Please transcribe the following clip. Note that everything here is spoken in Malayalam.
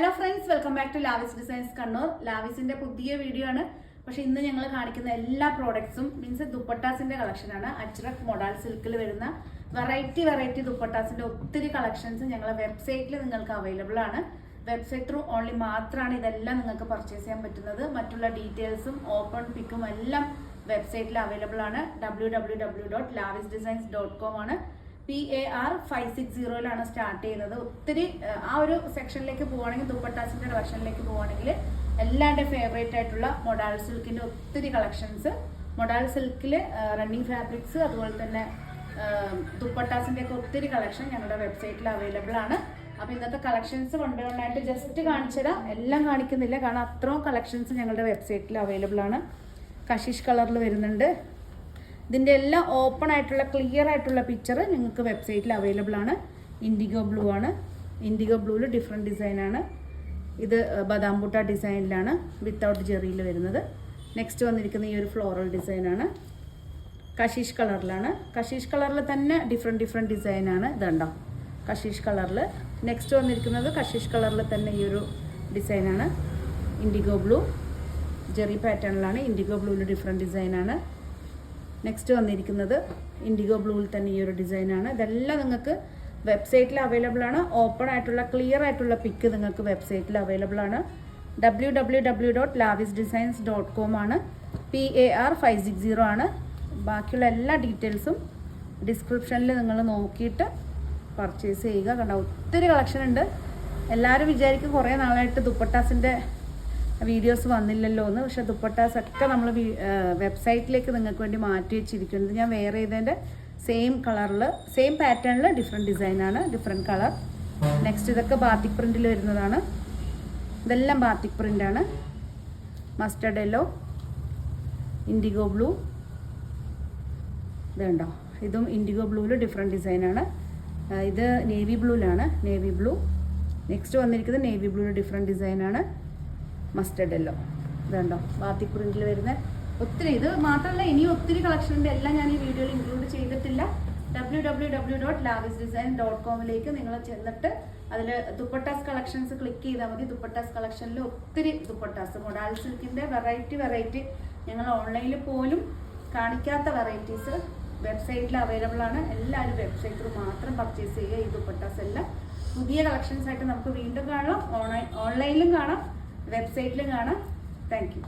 Hello friends welcome back to Lavis designs Kannur ലാവിസിന്റെ പുതിയ വീഡിയോ ആണ്. പക്ഷെ ഇന്ന് ഞങ്ങൾ കാണിക്കുന്ന എല്ലാ പ്രോഡക്ട്സും മീൻസ് ദുപ്പട്ടാസിന്റെ കളക്ഷനാണ് അച്ചറഫ് മൊഡാൾ സിൽക്കിൽ വരുന്ന വെറൈറ്റി വെറൈറ്റി ദുപ്പട്ടാസിന്റെ ഒത്തിരി കളക്ഷൻസ് ഞങ്ങളെ വെബ്സൈറ്റിൽ നിങ്ങൾക്ക് അവൈലബിൾ ആണ്. വെബ്സൈറ്റ് ത്രൂ ഓൺലി മാത്രമാണ് ഇതെല്ലാം നിങ്ങൾക്ക് പർച്ചേസ് ചെയ്യാൻ പറ്റുന്നത്. മറ്റുള്ള ഡീറ്റെയിൽസും ഓപ്പൺ പിക്കും എല്ലാം വെബ്സൈറ്റിൽ അവൈലബിൾ ആണ് W W W dot Lavis designs dot com ആണ്. P A R five six സീറോയിലാണ് start ചെയ്യുന്നത്. ഒത്തിരി ആ, ഒരു സെക്ഷനിലേക്ക് പോവുകയാണെങ്കിൽ ദുപ്പട്ടാസിന്റെ കളക്ഷനിലേക്ക് പോവുകയാണെങ്കിൽ എല്ലാവരുടെ ഫേവറേറ്റ് ആയിട്ടുള്ള മൊഡാൾ സിൽക്കിന്റെ ഒത്തിരി കളക്ഷൻസ് മൊഡാൾ സിൽക്കിൽ റണ്ണിങ് ഫാബ്രിക്സ് അതുപോലെ തന്നെ ദുപ്പട്ടാസിന്റെ ഒക്കെ ഒത്തിരി കളക്ഷൻ ഞങ്ങളുടെ വെബ്സൈറ്റിൽ അവൈലബിൾ ആണ്. അപ്പോൾ ഇന്നത്തെ കളക്ഷൻസ് കൊണ്ടുവന്നായിട്ട് ജസ്റ്റ് കാണിച്ചുതരാം. എല്ലാം കാണിക്കുന്നില്ല കാരണം അത്രയും കളക്ഷൻസ് ഞങ്ങളുടെ വെബ്സൈറ്റിൽ അവൈലബിൾ ആണ്. കഷീഷ് കളറിൽ വരുന്നുണ്ട്. ഇതിന്റെ എല്ലാം ഓപ്പൺ ആയിട്ടുള്ള ക്ലിയർ ആയിട്ടുള്ള പിക്ചർ നിങ്ങൾക്ക് വെബ്സൈറ്റിൽ അവൈലബിൾ ആണ്. ഇൻഡിഗോ ബ്ലൂ ആണ്. ഇൻഡിഗോ ബ്ലൂവിൽ ഡിഫറെന്റ് ഡിസൈനാണ് ഇത് ബദാം ബുട്ട ഡിസൈനിലാണ് വിത്തൗട്ട് ജെറിയിൽ വരുന്നത്. നെക്സ്റ്റ് വന്നിരിക്കുന്ന ഈ ഒരു ഫ്ലോറൽ ഡിസൈനാണ് കഷീഷ് കളറിലാണ് കഷീഷ് കളറിൽ തന്നെ ഡിഫറെന്റ് ഡിഫറെന്റ് ഡിസൈനാണ് ഇതുണ്ടോ കഷീഷ് കളറിൽ നെക്സ്റ്റ് വന്നിരിക്കുന്നത് കഷീഷ് കളറിൽ തന്നെ ഈ ഒരു ഡിസൈനാണ് ഇൻഡിഗോ ബ്ലൂ ജെറി പാറ്റേണിലാണ് ഇൻഡിഗോ ബ്ലൂവിൽ ഡിഫറെന്റ് ഡിസൈനാണ് നെക്സ്റ്റ് വന്നിരിക്കുന്നത് ഇൻഡിഗോ ബ്ലൂവിൽ തന്നെ ഈ ഒരു ഡിസൈനാണ് ഇതെല്ലാം നിങ്ങൾക്ക് വെബ്സൈറ്റിൽ അവൈലബിൾ ആണ്. ഓപ്പൺ ആയിട്ടുള്ള ക്ലിയർ ആയിട്ടുള്ള പിക്ക് നിങ്ങൾക്ക് വെബ്സൈറ്റിൽ അവൈലബിൾ ആണ്. W W W dot Lavis designs dot com ആണ്. P A R five six zero ആണ്. ബാക്കിയുള്ള എല്ലാ ഡീറ്റെയിൽസും ഡിസ്ക്രിപ്ഷനിൽ നിങ്ങൾ നോക്കിയിട്ട് പർച്ചേസ് ചെയ്യുക. കണ്ട ഒത്തിരി കളക്ഷൻ ഉണ്ട്. എല്ലാവരും വിചാരിക്കും കുറേ നാളായിട്ട് ദുപ്പട്ടാസിന്റെ വീഡിയോസ് വന്നില്ലല്ലോ എന്ന്. പക്ഷേ ദുപ്പട്ടാസ് ഒക്കെ നമ്മൾ വെബ്സൈറ്റിലേക്ക് നിങ്ങൾക്ക് വേണ്ടി മാറ്റി വെച്ചിരിക്കുന്നത് ഞാൻ വേറെ ചെയ്തതിന്റെ സെയിം കളറിൽ സെയിം പാറ്റേണിൽ ഡിഫറെന്റ് ഡിസൈനാണ് ഡിഫറെന്റ് കളർ. നെക്സ്റ്റ് ഇതൊക്കെ ബാത്തിക് പ്രിന്റിൽ വരുന്നതാണ്. ഇതെല്ലാം ബാത്തിക് പ്രിന്റാണ് മസ്റ്റർഡ് യെല്ലോ ഇൻഡിഗോ ബ്ലൂ ഇതുണ്ടോ ഇതും ഇൻഡിഗോ ബ്ലൂവിൽ ഡിഫറെന്റ് ഡിസൈനാണ് ഇത് നേവി ബ്ലൂവിലാണ് നേവി ബ്ലൂ നെക്സ്റ്റ് വന്നിരിക്കുന്നത് നേവി ബ്ലൂവിൽ ഡിഫറെന്റ് ഡിസൈനാണ് മസ്റ്റർഡ് എല്ലോ. ഇതുണ്ടോ? ബാത്തി പ്രിന്റിൽ വരുന്ന ഒത്തിരി ഇത് മാത്രമല്ല ഇനിയും ഒത്തിരി കളക്ഷൻ ഉണ്ട് എല്ലാം ഞാൻ ഈ വീഡിയോയിൽ ഇൻക്ലൂഡ് ചെയ്തിട്ടില്ല. W W W dot Lavis design dot കോമിലേക്ക് നിങ്ങൾ ചെന്നിട്ട് അതിൽ ദുപ്പട്ടാസ് കളക്ഷൻസ് ക്ലിക്ക് ചെയ്താൽ മതി. ദുപ്പട്ടാസ് കളക്ഷനിൽ ഒത്തിരി ദുപ്പട്ടാസ് മൊഡാൽ സിൽക്കിന്റെ വെറൈറ്റി വെറൈറ്റി ഞങ്ങൾ ഓൺലൈനിൽ പോലും കാണിക്കാത്ത വെറൈറ്റീസ് വെബ്സൈറ്റിൽ അവൈലബിൾ ആണ്. എല്ലാവരും വെബ്സൈറ്റിൽ മാത്രം പർച്ചേസ് ചെയ്യുക ഈ ദുപ്പട്ടാസ് എല്ലാം. പുതിയ കളക്ഷൻസ് ആയിട്ട് നമുക്ക് വീണ്ടും കാണാം. ഓൺലൈൻ ഓൺലൈനിലും കാണാം. വെബ്സൈറ്റിലും കാണാം. താങ്ക്